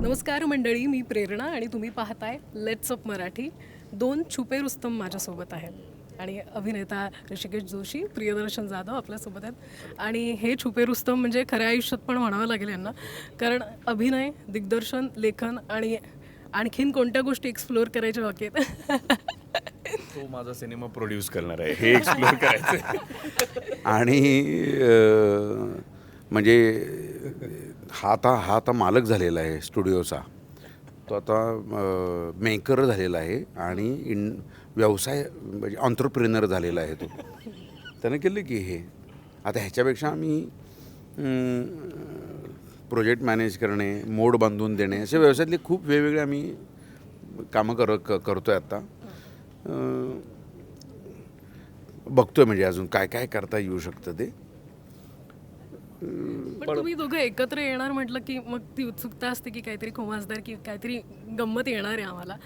नमस्कार मंडळी मी प्रेरणा आणि तुम्ही पाहताय लेट्स अप मराठी. दोन छुपे रुस्तम माझ्यासोबत आहेत. आणि अभिनेता ऋषिकेश जोशी प्रियदर्शन जाधव आपल्यासोबत आहेत. आणि हे छुपे रुस्तम म्हणजे खऱ्या आयुष्यात पण म्हणावं लागेल यांना. कारण अभिनय दिग्दर्शन लेखन आणि आणखीन कोणत्या गोष्टी एक्सप्लोअर करायच्या बाकी आहेत? तो माझा सिनेमा प्रोड्यूस करणार आहे. हे एक्सप्लोर करायचं आणि म्हणजे हा आता हा आता मालक झालेला आहे स्टुडिओचा. तो आता मेकर झालेला आहे. आणि इन व्यवसाय म्हणजे ऑन्टरप्रिनर झालेला आहे तो. त्यानं केलं की हे. आता ह्याच्यापेक्षा आम्ही प्रोजेक्ट मॅनेज करणे मोड बांधून देणे असे व्यवसायातले खूप वेगवेगळे आम्ही कामं कर क- आहे आत्ता बघतोय म्हणजे अजून काय काय करता येऊ शकतं ते. पण तुम्ही दोघं एकत्र येणार म्हटलं की मग ती उत्सुकता असते की काहीतरी खोमासदार की काहीतरी गंमत येणार आहे आम्हाला.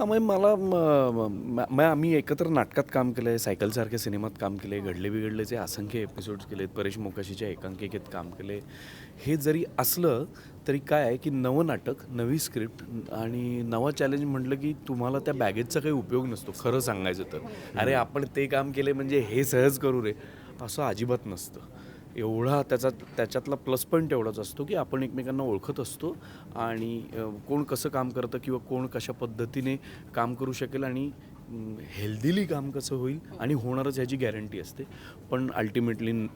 मग म्हणजे मला म- म- मग आम्ही एकत्र नाटकात काम केलं आहे सायकलसारख्या सिनेमात काम केले आहे घडले बिघडलेचे असंख्य एपिसोड्स केले आहेत परेश मोकाशीच्या एकांकिकेत काम केले हे जरी असलं तरी काय आहे की नवं नाटक नवी स्क्रिप्ट आणि नवा चॅलेंज म्हटलं की तुम्हाला त्या बॅगेजचा काही उपयोग नसतो खरं सांगायचं तर. अरे आपण ते काम केले म्हणजे हे सहज करू रे. असं अजिबात नसतं. एवढा त्याचा त्याच्यातला प्लस पॉईंट एवढाच असतो की आपण एकमेकांना ओळखत असतो आणि कोण कसं काम करतं किंवा कोण कशा पद्धतीने काम करू शकेल आणि हेल्दीली काम कसं होईल आणि होणारच ह्याची गॅरंटी असते. पण अल्टिमेटली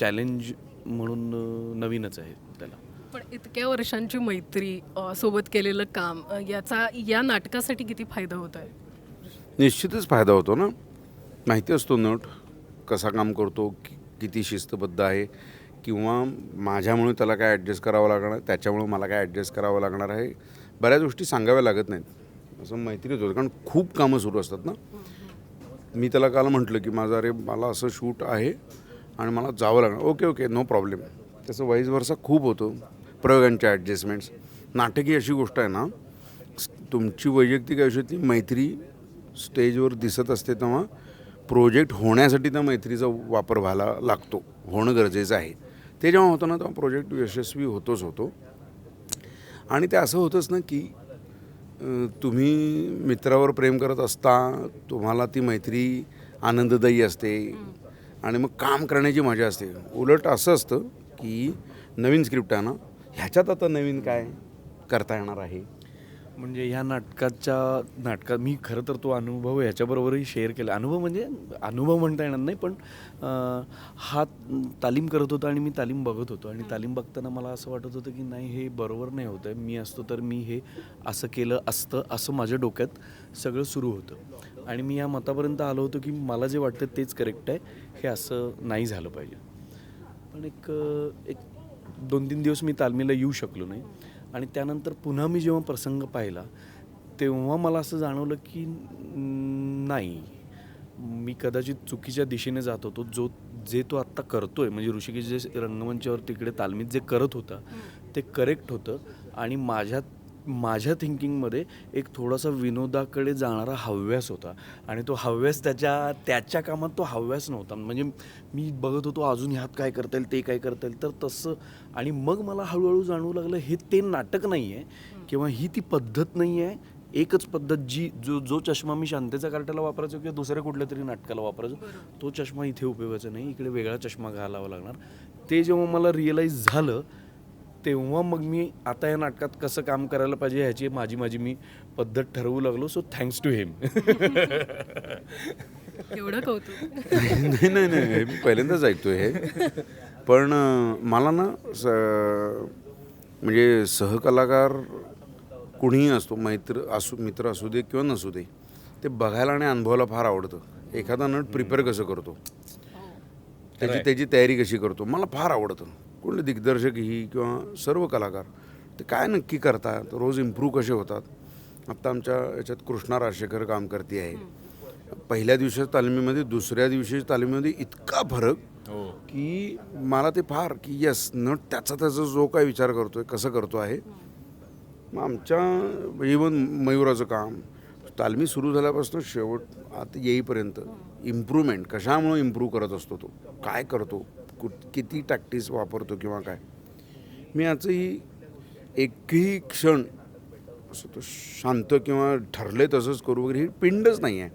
चॅलेंज म्हणून नवीनच आहे त्याला. पण इतक्या वर्षांची मैत्री सोबत केलेलं काम याचा या नाटकासाठी किती फायदा होत आहे? निश्चितच फायदा होतो ना. माहिती असतो नट कसा काम करतो कि- किती शिस्तबद्ध आहे किंवा माझ्यामुळे त्याला काय ॲडजस्ट करावं लागणार त्याच्यामुळे मला काय ॲडजस्ट करावं लागणार आहे बऱ्याच गोष्टी सांगाव्या लागत नाहीत. असं मैत्रीत होतं कारण खूप कामं सुरू असतात ना. मी त्याला काल म्हटलं की माझं अरे मला असं शूट आहे आणि मला जावं लागणार. ओके ओके नो प्रॉब्लेम त्याचं वाईज वरसा खूप होतो प्रयोगांच्या ॲडजस्टमेंट्स नाटकी अशी गोष्ट आहे ना तुमची वैयक्तिक आयुष्यातली मैत्री स्टेजवर दिसत असते तेव्हा प्रोजेक्ट होण्यासाठी त्या मैत्रीचा वापर व्हायला लागतो होणं गरजेचं आहे. ते जेव्हा होतं ना तेव्हा प्रोजेक्ट यशस्वी होतोच होतो. आणि ते असं होतंच ना की तुम्ही मित्रावर प्रेम करत असता तुम्हाला ती मैत्री आनंददायी असते. आणि मग काम करण्याची मजा असते. उलट असं असतं की नवीन स्क्रिप्ट आहे ना ह्याच्यात आता नवीन काय करता येणार आहे? म्हणजे ह्या नाटकाच्या नाटकात मी खरं तर तो अनुभव ह्याच्याबरोबरही शेअर केला. अनुभव म्हणजे अनुभव म्हणता येणार नाही पण हा तालीम करत होता आणि मी तालीम बघत होतो. आणि तालीम बघताना मला असं वाटत होतं की नाही हे बरोबर नाही होतं आहे. मी असतो तर मी हे असं केलं असतं असं माझ्या डोक्यात सगळं सुरू होतं. आणि मी या मतापर्यंत आलो होतो की मला जे वाटतं तेच करेक्ट आहे. हे असं नाही झालं पाहिजे. पण एक एक दोन तीन दिवस मी तालमीला येऊ शकलो नाही. आणि त्यानंतर पुन्हा मी जेव्हा प्रसंग पाहिला तेव्हा मला असं जाणवलं की नाही. मी कदाचित चुकीच्या दिशेने जात होतो. जो जे तो आत्ता करतोय म्हणजे ऋषिकेश जे रंगमंचावर तिकडे तालमीत जे करत होता ते करेक्ट होतं. आणि माझ्यात माझ्या थिंकिंगमध्ये एक थोडासा विनोदाकडे जाणारा हव्यास होता. आणि तो हव्यास त्याच्या त्याच्या कामात तो हव्यास नव्हता. म्हणजे मी बघत होतो अजून ह्यात काय करता येईल ते काय करता येईल. तर तसं आणि मग मला हळूहळू जाणवू लागलं हे ते नाटक नाही आहे किंवा ही ती पद्धत नाही आहे एकच पद्धत जी जो जो चष्मा मी शांतेचा कार्टाला वापरायचो किंवा दुसऱ्या कुठल्या तरी नाटकाला वापरायचो तो चष्मा इथे उपयोगाचा नाही. इकडे वेगळा चष्मा घालावा लागणार. ते जेव्हा मला रिअलाईज झालं तेव्हा मग मी आता या नाटकात कसं काम करायला पाहिजे ह्याची माझी माझी मी पद्धत ठरवू लागलो. सो थँक्स टू हिम एवढं कौतुक. नाही नाही नाही हे मी पहिल्यांदाच ऐकतोय हे. पण मला ना स म्हणजे सहकलाकार कुणीही असतो मैत्र असू मित्र असू दे किंवा नसू दे ते बघायला आणि अनुभवायला फार आवडतं. एखादा नट प्रिपेअर कसं करतो? त्याची त्याची तयारी कशी करतो? मला फार आवडतं. कुठले दिग्दर्शक ही किंवा सर्व कलाकार ते काय नक्की करतात? रोज इम्प्रूव्ह कसे होतात? आत्ता आमच्या याच्यात कृष्णा राजशेखर काम करते आहे. पहिल्या दिवशी तालमीमध्ये दुसऱ्या दिवशी तालमीमध्ये इतका फरक की मला ते फार की यस नट त्याचा त्याचा जो काय विचार करतोय कसं करतो आहे. मग आमच्या इवन मयुराचं काम तालमी सुरू झाल्यापासून शेवट आता येईपर्यंत इम्प्रूव्हमेंट कशामुळे इम्प्रूव्ह करत असतो तो? काय करतो? कुठ किती टॅक्टिस वापरतो किंवा काय? मी आजही एकही क्षण असं तो शांत किंवा ठरले तसंच करू वगैरे ही पिंडच नाही आहे.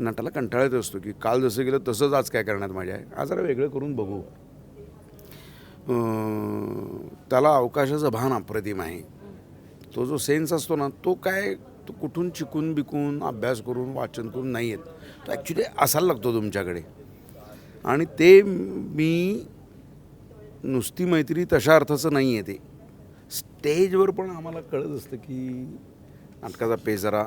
नटाला कंटाळत असतो की काल जसं गेलं तसंच आज काय करण्यात माझ्या? आहे आज जरा वेगळं करून बघू. त्याला अवकाशाचं भान अप्रतिम आहे. तो जो सेन्स असतो ना तो काय तो कुठून चिकून बिकून अभ्यास करून वाचन करून नाही येत. तो ॲक्च्युली असायला लागतो तुमच्याकडे. आणि ते मी नुसती मैत्री तशा अर्थाचं नाही आहे ते. स्टेजवर पण आम्हाला कळत असतं की नाटकाचा पे जरा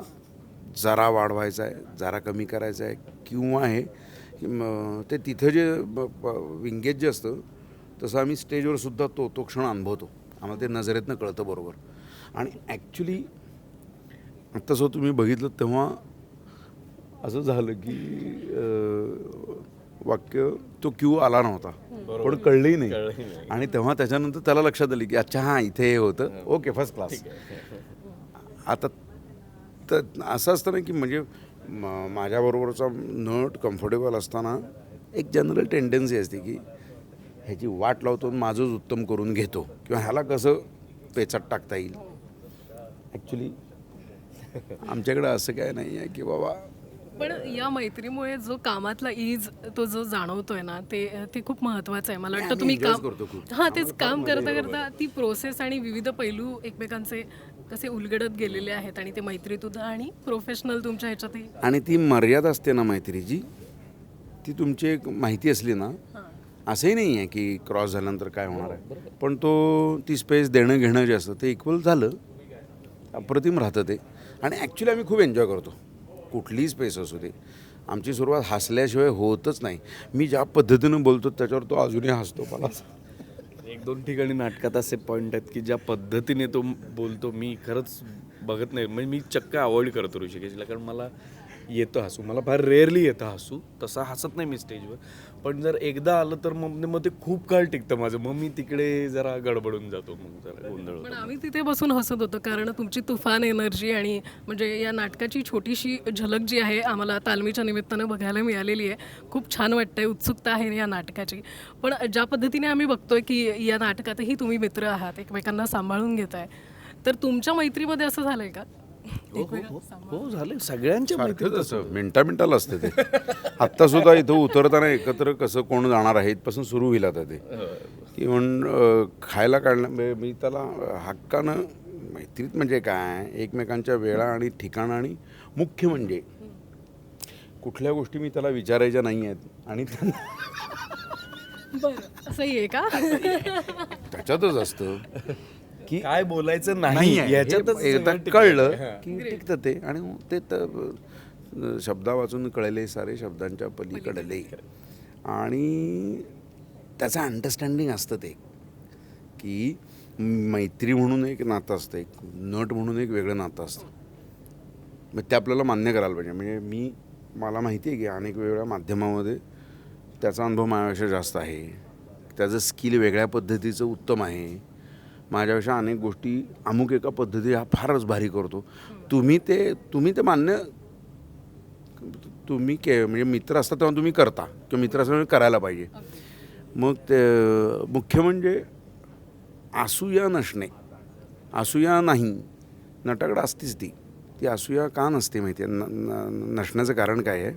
जरा वाढवायचा आहे जरा कमी करायचा आहे किंवा हे ते तिथं जे विंगेज जे असतं तसं आम्ही स्टेजवर सुद्धा तो तो क्षण अनुभवतो. आम्हाला ते नजरेतनं कळतं बरोबर. आणि ॲक्च्युली तसं तुम्ही बघितलं तेव्हा असं झालं की वाक्य तो क्यू आला नव्हता. पण कळलंही नाही. आणि तेव्हा त्याच्यानंतर त्याला लक्षात आली की अच्छा हां इथे हे होतं. ओके फर्स्ट क्लास आता तर असं असतं ना की म्हणजे माझ्याबरोबरचा नट कम्फर्टेबल असताना एक जनरल टेंडन्सी असते की ह्याची वाट लावतो आणि माझंच उत्तम करून घेतो. किंवा ह्याला कसं पेचात टाकता येईल? ॲक्च्युली आमच्याकडे असं काय नाही आहे की बाबा पण या मैत्रीमुळे जो कामातला ईज तो जो जाणवतोय ना ते ते खूप महत्वाचं आहे. मला वाटतं तुम्ही काम. हा तेच काम करता करता ती प्रोसेस आणि विविध पैलू एकमेकांचे कसे उलगडत गेलेले आहेत आणि ते मैत्रीतून आणि प्रोफेशनल तुमच्या ह्याच्यातही. आणि ती मर्यादा असते ना मैत्रीची ती तुमची एक माहिती असली ना असंही नाही आहे की क्रॉस झाल्यानंतर काय होणार आहे. पण तो ती स्पेस देणं घेणं जे असतं ते इक्वल झालं अप्रतिम राहतं ते. आणि ॲक्च्युली आम्ही खूप एन्जॉय करतो. कुठलीही स्पेस असू दे. आमची सुरुवात हसल्याशिवाय होतच नाही. मी ज्या पद्धतीनं बोलतो त्याच्यावर तो अजूनही हसतो मला. एक दोन ठिकाणी नाटकात असे पॉईंट आहेत की ज्या पद्धतीने तो बोलतो मी खरंच बघत नाही. म्हणजे मी चक्क अवॉइड करतो ऋषिकेशला कारण मला येतं हसू. मला फार रेअरली येतं हसू. तसं हसत नाही मी स्टेजवर पण जर एकदा आलं तर मग मग ते खूप काळ टिकतं माझं. मग मी तिकडे जरा गडबडून जातो. मग जरा गोंधळ पण आम्ही तिथे बसून हसत होतो कारण तुमची तुफान एनर्जी आणि म्हणजे या नाटकाची छोटीशी झलक जी आहे आम्हाला तालमीच्या निमित्तानं बघायला मिळालेली आहे. खूप छान वाटतंय उत्सुकता आहे या नाटकाची. पण ज्या पद्धतीने आम्ही बघतोय की या नाटकातही तुम्ही मित्र आहात एकमेकांना सांभाळून घेताय. तर तुमच्या मैत्रीमध्ये असं झालंय का? हो हो हो. हो झाले सगळ्यांच्या मैत्रीत सारखंच असं मिनटा मिनटाला असतं ते. आत्ता सुद्धा इथं उतरताना एकत्र कसं कोण जाणार आहे इथपासून सुरू होईल आता ते. की म्हण अं, खायला काढणं म्हणजे मी त्याला हक्कानं मैत्रीत म्हणजे काय एकमेकांच्या वेळा आणि ठिकाणं आणि मुख्य म्हणजे. कुठल्या गोष्टी मी त्याला विचारायच्या नाही आहेत आणि त्या- बरं असंही आहे का? त्याच्यातच असतं. की काय बोलायचं नाही आहे. याच्यातच हे एकदा. कळलं की टिकतं ते. आणि ते तर शब्दा वाचून कळले सारे शब्दांच्या पलीकडले. आणि त्याचं अंडरस्टँडिंग असतं ते की मैत्री म्हणून एक नातं असतं एक नट म्हणून एक वेगळं नातं असतं. मग ते आपल्याला मान्य करायला पाहिजे. म्हणजे मी मला माहिती आहे की अनेक वेगवेगळ्या माध्यमामध्ये त्याचा अनुभव माझ्यापेक्षा जास्त आहे. त्याचं स्किल वेगळ्या पद्धतीचं उत्तम आहे. माझ्यापेक्षा अनेक गोष्टी अमुक एका पद्धती हा फारच भारी करतो. तुम्ही ते तुम्ही ते मान्य तुम्ही के म्हणजे मित्र असतात तेव्हा तुम्ही करता. किंवा मित्र असताना करायला पाहिजे. मग ते मुख्य म्हणजे आसूया नसणे. असूया नाही. नटाकडं असतीच ती. ती असूया का नसते माहिती आहे न- नसण्याचं कारण काय आहे?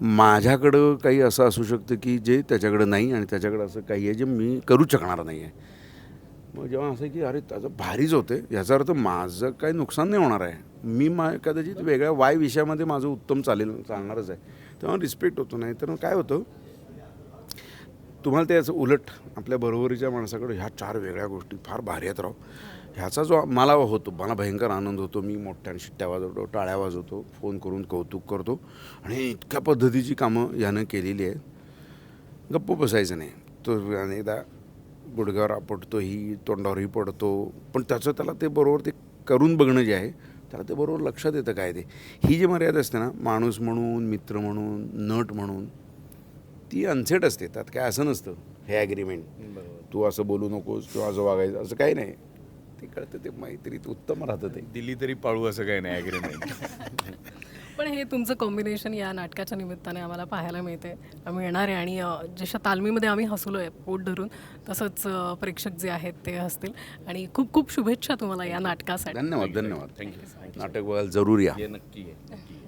माझ्याकडं काही असं असू शकतं की जे त्याच्याकडं नाही आणि त्याच्याकडं असं काही आहे जे मी करू शकणार नाही आहे मग जेव्हा असं की अरे त्याचं भारीच होते याचा अर्थ माझं काही नुकसान नाही होणार आहे. मी मा कदाचित वेगळ्या वाय विषयामध्ये माझं उत्तम चालेल चालणारच आहे. तेव्हा रिस्पेक्ट होतो नाही तर मग काय होतं? तुम्हाला ते याचं उलट आपल्या बरोबरीच्या माणसाकडे ह्या चार वेगळ्या गोष्टी फार भारी आहेत राव. ह्याचा जो मला होतो मला भयंकर आनंद होतो मी मोठ्याने शिट्ट्या वाजवतो टाळ्या वाजवतो फोन करून कौतुक करतो आणि इतक्या पद्धतीची कामं यानं केलेली आहेत. गप्प बसायचं नाही. तो अनेकदा गुडघ्यावर आपटतो ही तोंडावरही पडतो. पण त्याचं त्याला ते बरोबर ते करून बघणं जे आहे त्याला ते बरोबर लक्षात येतं काय ते. ही जी मर्यादा असते ना माणूस म्हणून मित्र म्हणून नट म्हणून ती अनसेट असते. त्यात काय असं नसतं हे ॲग्रीमेंट तू असं बोलू नकोस किंवा असं वागायचं असं काही नाही. ते कळतं ते मैत्रीत उत्तम राहतं ते. दिली तरी पाळू असं काही नाही ॲग्रीमेंट पण हे तुमचं कॉम्बिनेशन या नाटकाच्या निमित्ताने आम्हाला पाहायला मिळते. आम्ही येणार आहे आणि जशा तालमीमध्ये आम्ही हसलो आहे पोट धरून तसंच प्रेक्षक जे आहेत ते हसतील. आणि खूप खूप शुभेच्छा तुम्हाला या नाटकासाठी. धन्यवाद धन्यवाद. नाटक बघायला जरूर या. नक्की आहे.